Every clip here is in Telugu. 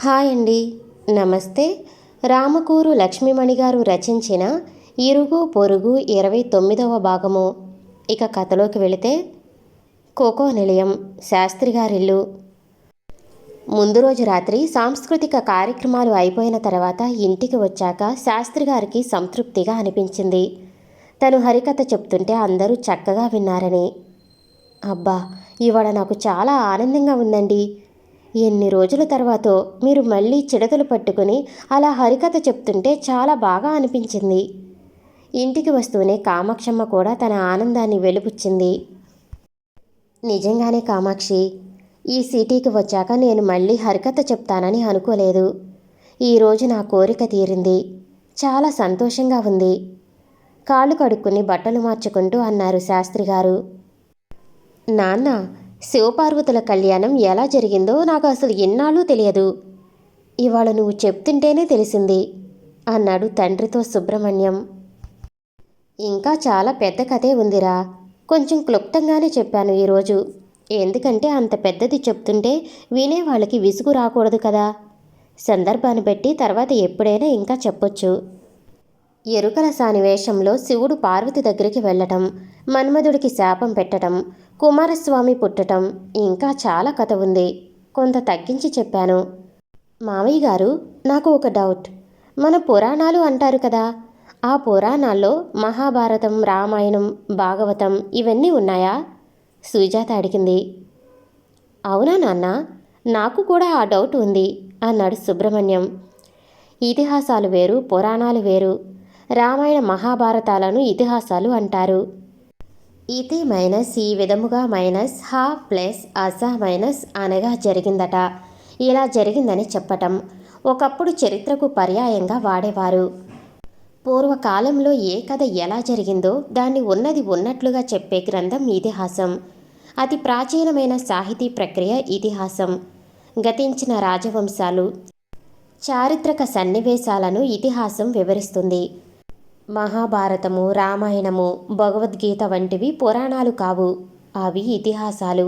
హాయ్ అండి. నమస్తే. రామకూరు లక్ష్మీమణి గారు రచించిన ఇరుగు పొరుగు ఇరవై తొమ్మిదవ భాగము. ఇక కథలోకి వెళితే కోకో నిలయం శాస్త్రి గారిల్లు. ముందు రోజు రాత్రి సాంస్కృతిక కార్యక్రమాలు అయిపోయిన తర్వాత ఇంటికి వచ్చాక శాస్త్రి గారికి సంతృప్తిగా అనిపించింది. తను హరికథ చెప్తుంటే అందరూ చక్కగా విన్నారని. అబ్బా! ఇవాళ నాకు చాలా ఆనందంగా ఉందండి. ఎన్ని రోజుల తర్వాత మీరు మళ్ళీ చిడతలు పట్టుకుని అలా హరికథ చెప్తుంటే చాలా బాగా అనిపించింది. ఇంటికి వస్తూనే కామాక్షమ్మ కూడా తన ఆనందాన్ని వెలుపుచ్చింది. నిజంగానే కామాక్షి ఈ సిటీకి వచ్చాక నేను మళ్ళీ హరికథ చెప్తానని అనుకోలేదు. ఈరోజు నా కోరిక తీరింది. చాలా సంతోషంగా ఉంది. కాళ్ళు కడుక్కుని బట్టలు మార్చుకుంటూ అన్నారు శాస్త్రి గారు. నాన్న శివపార్వతుల కళ్యాణం ఎలా జరిగిందో నాకు అసలు ఎన్నాళ్ళు తెలియదు. ఇవాళ నువ్వు చెప్తుంటేనే తెలిసింది అన్నాడు తండ్రితో సుబ్రహ్మణ్యం. ఇంకా చాలా పెద్ద కథే ఉందిరా కొంచెం క్లుప్తంగానే చెప్పాను ఈరోజు. ఎందుకంటే అంత పెద్దది చెప్తుంటే వినే వాళ్ళకి విసుగు రాకూడదు కదా. సందర్భాన్ని బట్టి తర్వాత ఎప్పుడైనా ఇంకా చెప్పొచ్చు. ఎరుకల సానివేశంలో శివుడు పార్వతి దగ్గరికి వెళ్ళటం మన్మధుడికి శాపం పెట్టడం కుమారస్వామి పుట్టటం ఇంకా చాలా కథ ఉంది. కొంత తగ్గించి చెప్పాను. మావయ్య గారు నాకు ఒక డౌట్. మన పురాణాలు అంటారు కదా ఆ పురాణాల్లో మహాభారతం రామాయణం భాగవతం ఇవన్నీ ఉన్నాయా? సుజాత అడిగింది. అవునా నాన్న నాకు కూడా ఆ డౌట్ ఉంది అన్నాడు సుబ్రహ్మణ్యం. ఇతిహాసాలు వేరు పురాణాలు వేరు. రామాయణ మహాభారతాలను ఇతిహాసాలు అంటారు. ఇది మైనస్ ఈ విధముగా మైనస్ హా ప్లస్ అసా మైనస్ అనగా జరిగిందట. ఇలా జరిగిందని చెప్పటం. ఒకప్పుడు చరిత్రకు పర్యాయంగా వాడేవారు. పూర్వకాలంలో ఏ కథ ఎలా జరిగిందో దాన్ని ఉన్నది ఉన్నట్లుగా చెప్పే గ్రంథం ఇతిహాసం. అతి ప్రాచీనమైన సాహితీ ప్రక్రియ ఇతిహాసం. గతించిన రాజవంశాలు. చారిత్రక సన్నివేశాలను ఇతిహాసం వివరిస్తుంది. మహాభారతము రామాయణము భగవద్గీత వంటివి పురాణాలు కావు. అవి ఇతిహాసాలు.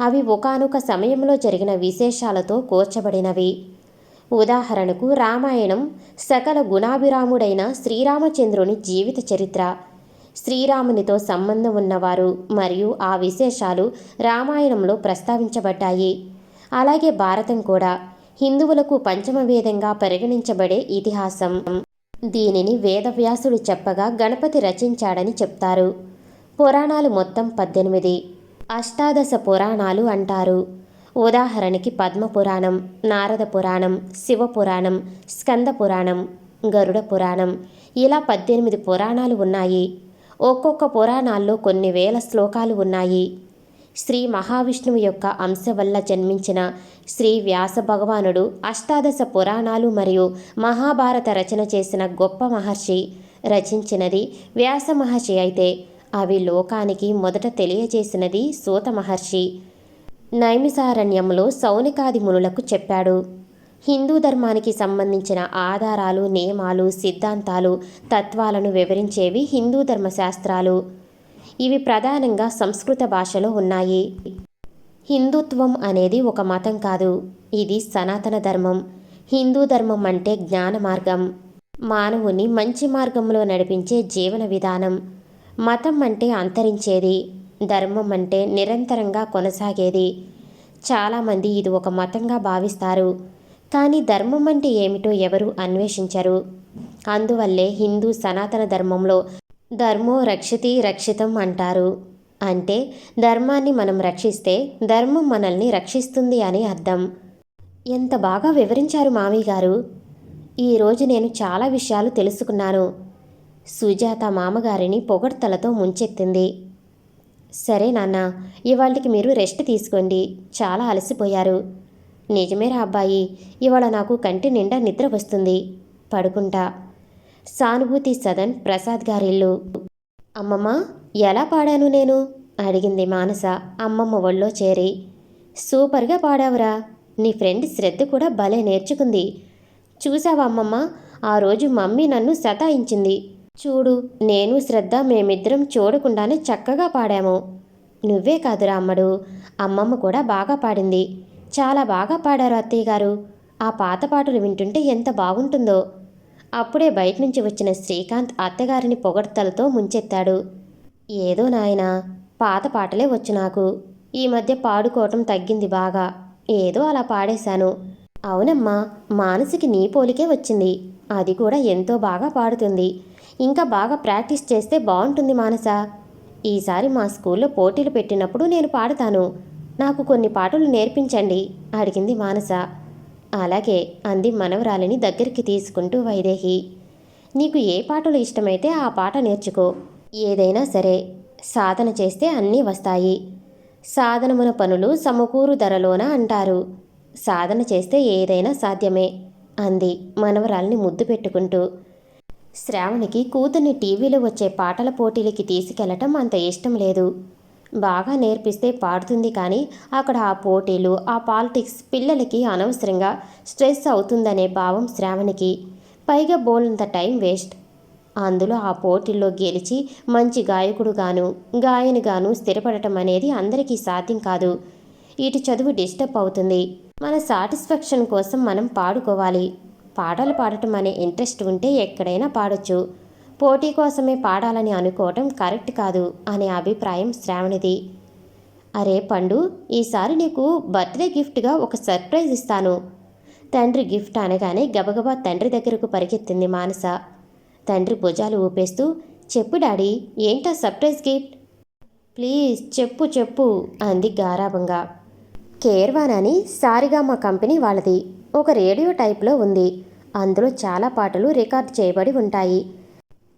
అవి ఒకానొక సమయంలో జరిగిన విశేషాలతో కూర్చబడినవి. ఉదాహరణకు రామాయణం సకల గుణాభిరాముడైన శ్రీరామచంద్రుని జీవిత చరిత్ర. శ్రీరామునితో సంబంధం ఉన్నవారు మరియు ఆ విశేషాలు రామాయణంలో ప్రస్తావించబడ్డాయి. అలాగే భారతం కూడా. హిందువులకు పంచమ వేదంగా పరిగణించబడే ఇతిహాసం. దీనిని వేదవ్యాసుడు చెప్పగా గణపతి రచించాడని చెప్తారు. పురాణాలు మొత్తం పద్దెనిమిది. అష్టాదశ పురాణాలు అంటారు. ఉదాహరణకి పద్మపురాణం నారద పురాణం శివపురాణం స్కంద పురాణం గరుడ పురాణం ఇలా పద్దెనిమిది పురాణాలు ఉన్నాయి. ఒక్కొక్క పురాణాల్లో కొన్ని వేల శ్లోకాలు ఉన్నాయి. శ్రీ మహావిష్ణువు యొక్క అంశ వల్ల జన్మించిన శ్రీ వ్యాస భగవానుడు అష్టాదశ పురాణాలు మరియు మహాభారత రచన చేసిన గొప్ప మహర్షి రచించినది వ్యాస మహర్షి అయితే. అవి లోకానికి మొదట తెలియజేసినది సూత మహర్షి. నైమిసారణ్యంలో సౌనికాది మునులకు చెప్పాడు. హిందూ ధర్మానికి సంబంధించిన ఆధారాలు నియమాలు సిద్ధాంతాలు తత్వాలను వివరించేవి హిందూ ధర్మశాస్త్రాలు. ఇవి ప్రధానంగా సంస్కృత భాషలో ఉన్నాయి. హిందుత్వం అనేది ఒక మతం కాదు. ఇది సనాతన ధర్మం. హిందూ ధర్మం అంటే జ్ఞాన మార్గం. మానవుని మంచి మార్గంలో నడిపించే జీవన విధానం. మతం అంటే అంతరించేది. ధర్మం అంటే నిరంతరంగా కొనసాగేది. చాలామంది ఇది ఒక మతంగా భావిస్తారు. కానీ ధర్మం అంటే ఏమిటో ఎవరు అన్వేషించరు. అందువల్లే హిందూ సనాతన ధర్మంలో ధర్మో రక్షితి రక్షితం అంటారు. అంటే ధర్మాన్ని మనం రక్షిస్తే ధర్మం మనల్ని రక్షిస్తుంది అని అర్థం. ఎంత బాగా వివరించారు మామయ్య గారు. ఈరోజు నేను చాలా విషయాలు తెలుసుకున్నాను. సుజాత మామగారిని పొగడ్తలతో ముంచెత్తింది. సరే నాన్న ఇవాళకి మీరు రెస్ట్ తీసుకోండి. చాలా అలసిపోయారు. నిజమేరా అబ్బాయి ఇవాళ నాకు కంటి నిండా నిద్ర వస్తుంది. పడుకుంటా. సానుభూతి సదన్ ప్రసాద్ గారిల్లు. అమ్మమ్మ ఎలా పాడాను నేను? అడిగింది మానస అమ్మమ్మ ఒళ్ళో చేరి. సూపర్గా పాడావురా. నీ ఫ్రెండ్ శ్రద్ధ కూడా భలే నేర్చుకుంది. చూసావా అమ్మమ్మ? ఆ రోజు మమ్మీ నన్ను సతాయించింది. చూడు నేను శ్రద్ధ మేమిద్దరం చూడకుండానే చక్కగా పాడాము. నువ్వే కాదురా అమ్మడు. అమ్మమ్మ కూడా బాగా పాడింది. చాలా బాగా పాడారు అత్తయ్య గారు ఆ పాత పాటలు వింటుంటే ఎంత బాగుంటుందో. అప్పుడే బయట నుంచి వచ్చిన శ్రీకాంత్ అత్తగారిని పొగడ్తలతో ముంచెత్తాడు. ఏదో నాయనా పాత పాటలే వచ్చు నాకు. ఈ మధ్య పాడుకోవటం తగ్గింది బాగా. ఏదో అలా పాడేశాను. అవునమ్మా మానసికి నీ పోలికే వచ్చింది. అది కూడా ఎంతో బాగా పాడుతుంది. ఇంకా బాగా ప్రాక్టీస్ చేస్తే బాగుంటుంది మానస. ఈసారి మా స్కూల్లో పోటీలు పెట్టినప్పుడు నేను పాడతాను. నాకు కొన్ని పాటలు నేర్పించండి అడిగింది మానస. అలాగే అంది మనవరాలిని దగ్గరికి తీసుకుంటూ వైదేహి. నీకు ఏ పాటలు ఇష్టమైతే ఆ పాట నేర్చుకో. ఏదైనా సరే సాధన చేస్తే అన్నీ వస్తాయి. సాధనమున పనులు సమకూరు ధరలోన అంటారు. సాధన చేస్తే ఏదైనా సాధ్యమే అంది మనవరాల్ని ముద్దు పెట్టుకుంటూ. శ్రావణికి కూతుర్ని టీవీలో వచ్చే పాటల పోటీలకి తీసుకెళ్ళటం అంత ఇష్టం లేదు. బాగా నేర్పిస్తే పాడుతుంది కానీ అక్కడ ఆ పోటీలు ఆ పాలిటిక్స్ పిల్లలకి అనవసరంగా స్ట్రెస్ అవుతుందనే భావం శ్రావణికి. పైగా బోల్నంత టైం వేస్ట్. అందులో ఆ పోటీల్లో గెలిచి మంచి గాయకుడుగాను గాయనిగాను స్థిరపడటం అనేది అందరికీ సాధ్యం కాదు. ఇటు చదువు డిస్టర్బ్ అవుతుంది. మన సాటిస్ఫాక్షన్ కోసం మనం పాడుకోవాలి. పాటలు పాడటం అనే ఇంట్రెస్ట్ ఉంటే ఎక్కడైనా పాడొచ్చు. పోటీ కోసమే పాడాలని అనుకోవటం కరెక్ట్ కాదు అనే అభిప్రాయం శ్రావణిది. అరే పండు ఈసారి నీకు బర్త్డే గిఫ్ట్గా ఒక సర్ప్రైజ్ ఇస్తాను. తండ్రి గిఫ్ట్ అనగానే గబగబా తండ్రి దగ్గరకు పరిగెత్తింది మానస. తండ్రి భుజాలు ఊపేస్తూ చెప్పు డాడీ ఏంటా సర్ప్రైజ్ గిఫ్ట్? ప్లీజ్ చెప్పు చెప్పు అంది గారాభంగా. కేర్వాన్ అని సారిగా మా కంపెనీ వాళ్ళది. ఒక రేడియో టైప్లో ఉంది. అందులో చాలా పాటలు రికార్డ్ చేయబడి ఉంటాయి.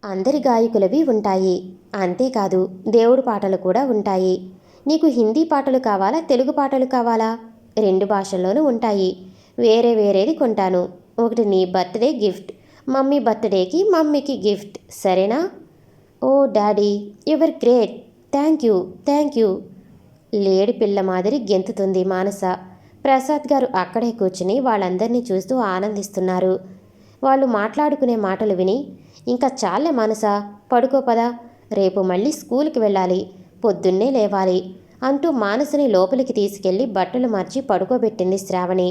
అందరి గాయకులవి ఉంటాయి. అంతేకాదు దేవుడు పాటలు కూడా ఉంటాయి. నీకు హిందీ పాటలు కావాలా తెలుగు పాటలు కావాలా? రెండు భాషల్లోనూ ఉంటాయి. వేరే వేరేది కొంటాను. ఒకటి నీ బర్త్డే గిఫ్ట్. మమ్మీ బర్త్డేకి మమ్మీకి గిఫ్ట్ సరేనా? ఓ daddy your great thank you thank you. లేడి పిల్ల మాదిరి గెంతుతుంది మానస. ప్రసాద్ గారు అక్కడే కూర్చుని వాళ్ళందరినీ చూస్తూ ఆనందిస్తున్నారు. వాళ్ళు మాట్లాడుకునే మాటలు విని ఇంకా చాలే మానస పడుకో పదా రేపు మళ్ళీ స్కూల్కి వెళ్ళాలి పొద్దున్నే లేవాలి అంటూ మానసుని లోపలికి తీసుకెళ్ళి బట్టలు మార్చి పడుకోబెట్టింది శ్రావణి.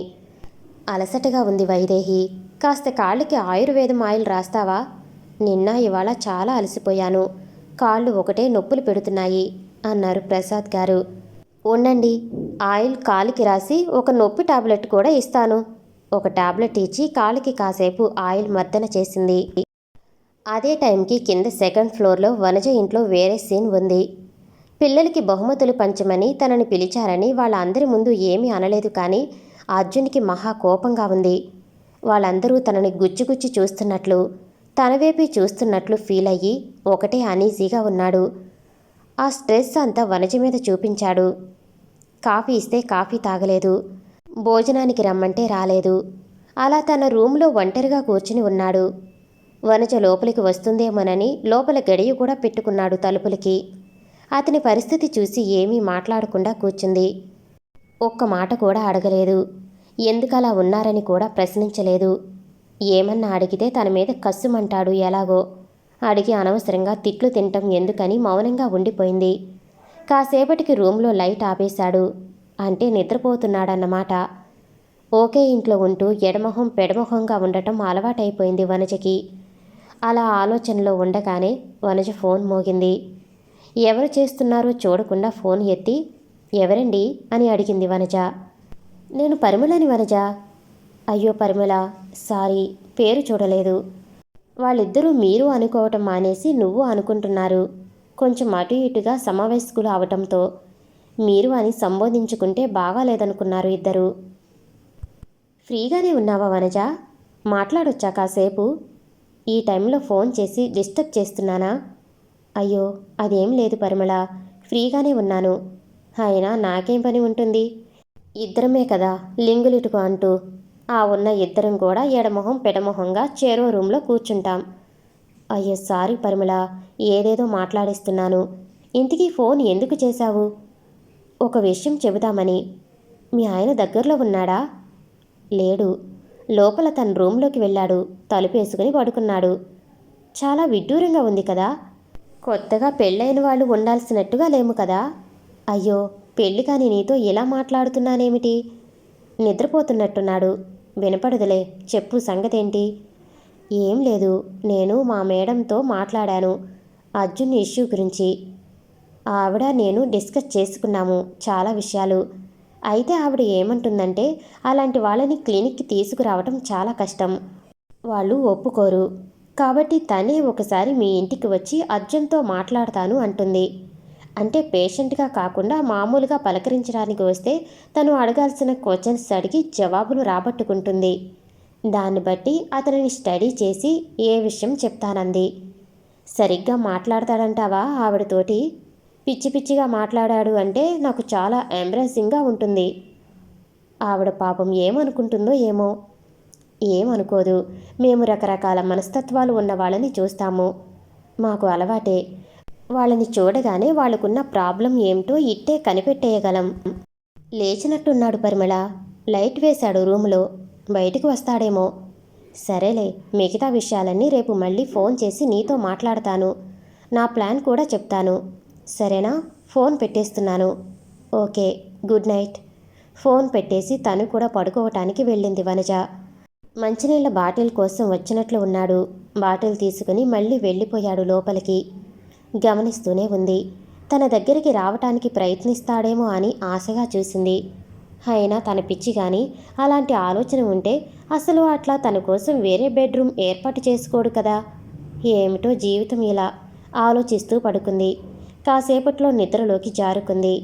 అలసటగా ఉంది వైదేహి. కాస్త కాళ్ళకి ఆయుర్వేదం ఆయిల్ రాస్తావా? నిన్న ఇవాళ చాలా అలసిపోయాను. కాళ్ళు ఒకటే నొప్పులు పెడుతున్నాయి అన్నారు ప్రసాద్ గారు. ఉండండి ఆయిల్ కాలికి రాసి ఒక నొప్పి టాబ్లెట్ కూడా ఇస్తాను. ఒక టాబ్లెట్ ఇచ్చి కాలికి కాసేపు ఆయిల్ మర్దన చేసింది. అదే టైంకి కింద సెకండ్ ఫ్లోర్లో వనజ ఇంట్లో వేరే సీన్ ఉంది. పిల్లలకి బహుమతులు పంచమని తనని పిలిచారని వాళ్ళందరి ముందు ఏమీ అనలేదు కానీ అర్జున్కి మహా కోపంగా ఉంది. వాళ్ళందరూ తనని గుచ్చిగుచ్చి చూస్తున్నట్లు తనవేపి చూస్తున్నట్లు ఫీల్ అయ్యి ఒకటే అనీజీగా ఉన్నాడు. ఆ స్ట్రెస్ అంతా వనజ మీద చూపించాడు. కాఫీ ఇస్తే కాఫీ తాగలేదు. భోజనానికి రమ్మంటే రాలేదు. అలా తన రూమ్లో ఒంటరిగా కూర్చుని ఉన్నాడు. వనజ లోపలికి వస్తుందేమోనని లోపల గడియ కూడా పెట్టుకున్నాడు తలుపులకి. అతని పరిస్థితి చూసి ఏమీ మాట్లాడకుండా కూర్చుంది. ఒక్క మాట కూడా అడగలేదు. ఎందుకలా ఉన్నారని కూడా ప్రశ్నించలేదు. ఏమన్నా అడిగితే తన మీద కస్సుమంటాడు ఎలాగో. అడిగి అనవసరంగా తిట్లు తినటం ఎందుకని మౌనంగా ఉండిపోయింది. కాసేపటికి రూమ్లో లైట్ ఆపేశాడు. అంటే నిద్రపోతున్నాడన్నమాట. ఓకే ఇంట్లో ఉంటూ ఎడమొహం పెడమొహంగా ఉండటం అలవాటైపోయింది వనజకి. అలా ఆలోచనలో ఉండగానే వనజ ఫోన్ మోగింది. ఎవరు చేస్తున్నారో చూడకుండా ఫోన్ ఎత్తి ఎవరండి? అని అడిగింది వనజ. నేను పరిమళని వనజ. అయ్యో పరిమళ సారీ పేరు చూడలేదు. వాళ్ళిద్దరూ మీరు అనుకోవటం మానేసి నువ్వు అనుకుంటున్నారు. కొంచెం అటు ఇటుగా సమావేశకులు అవటంతో. మీరు అని సంబోధించుకుంటే బాగాలేదనుకున్నారు ఇద్దరు. ఫ్రీగానే ఉన్నావా వనజ? మాట్లాడొచ్చా కాసేపు? ఈ టైంలో ఫోన్ చేసి డిస్టర్బ్ చేస్తున్నానా? అయ్యో అదేం లేదు పరిమళ. ఫ్రీగానే ఉన్నాను. అయినా నాకేం పని ఉంటుంది? ఇద్దరమే కదా లింగులిటుకు అంటూ. ఆ ఉన్న ఇద్దరం కూడా ఎడమొహం పెడమొహంగా చేరో రూమ్లో కూర్చుంటాం. అయ్యో సారీ పరిమళ ఏదేదో మాట్లాడిస్తున్నాను. ఇంటికి ఫోన్ ఎందుకు చేశావు? ఒక విషయం చెబుదామని. మీ ఆయన దగ్గరలో ఉన్నాడా? లేడు. లోపల తన రూమ్లోకి వెళ్ళాడు. తలుపేసుకుని పడుకున్నాడు. చాలా విడ్డూరంగా ఉంది కదా. కొత్తగా పెళ్ళైన వాళ్ళు ఉండాల్సినట్టుగా లేము కదా. అయ్యో పెళ్ళి కాని నీతో ఇలా మాట్లాడుతున్నానేమిటి? నిద్రపోతున్నట్టున్నాడు. వినపడదులే చెప్పు సంగతేంటి? ఏం లేదు నేను మా మేడంతో మాట్లాడాను అర్జున్ ఇష్యూ గురించి. ఆవిడ నేను డిస్కస్ చేసుకున్నాము చాలా విషయాలు. అయితే ఆవిడ ఏమంటుందంటే అలాంటి వాళ్ళని క్లినిక్కి తీసుకురావటం చాలా కష్టం. వాళ్ళు ఒప్పుకోరు. కాబట్టి తనే ఒకసారి మీ ఇంటికి వచ్చి అర్జున్తో మాట్లాడతాను అంటుంది. అంటే పేషెంట్గా కాకుండా మామూలుగా పలకరించడానికి వస్తే తను అడగాల్సిన క్వశ్చన్స్ అడిగి జవాబులు రాబట్టుకుంటుంది. దాన్ని బట్టి అతనిని స్టడీ చేసి ఏ విషయం చెప్తానంది. సరిగ్గా మాట్లాడతాడంటావా ఆవిడతోటి? పిచ్చి పిచ్చిగా మాట్లాడాడు అంటే నాకు చాలా ఎంబ్రెసింగ్గా ఉంటుంది. ఆవిడ పాపం ఏమనుకుంటుందో ఏమో. ఏమనుకోదు. మేము రకరకాల మనస్తత్వాలు ఉన్న వాళ్ళని చూస్తాము. మాకు అలవాటే. వాళ్ళని చూడగానే వాళ్ళకున్న ప్రాబ్లం ఏమిటో ఇట్టే కనిపెట్టేయగలం. లేచినట్టున్నాడు పరిమళ. లైట్ వేశాడు రూములో. బయటకు వస్తాడేమో. సరేలే మిగతా విషయాలన్నీ రేపు మళ్ళీ ఫోన్ చేసి నీతో మాట్లాడతాను. నా ప్లాన్ కూడా చెప్తాను. సరేనా? ఫోన్ పెట్టేస్తున్నాను. Okay good night. ఫోన్ పెట్టేసి తను కూడా పడుకోవటానికి వెళ్ళింది వనజ. మంచినీళ్ళ బాటిల్ కోసం వచ్చినట్లు ఉన్నాడు. బాటిల్ తీసుకుని మళ్ళీ వెళ్ళిపోయాడు లోపలికి. గమనిస్తూనే ఉంది. తన దగ్గరికి రావటానికి ప్రయత్నిస్తాడేమో అని ఆశగా చూసింది. అయినా తన పిచ్చి కానీ అలాంటి ఆలోచన ఉంటే అసలు అట్లా తన కోసం వేరే బెడ్రూమ్ ఏర్పాటు చేసుకోడు కదా. ఏమిటో జీవితం ఇలా ఆలోచిస్తూ పడుకుంది. కాసేపట్లో నిద్రలోకి జారుకుంది.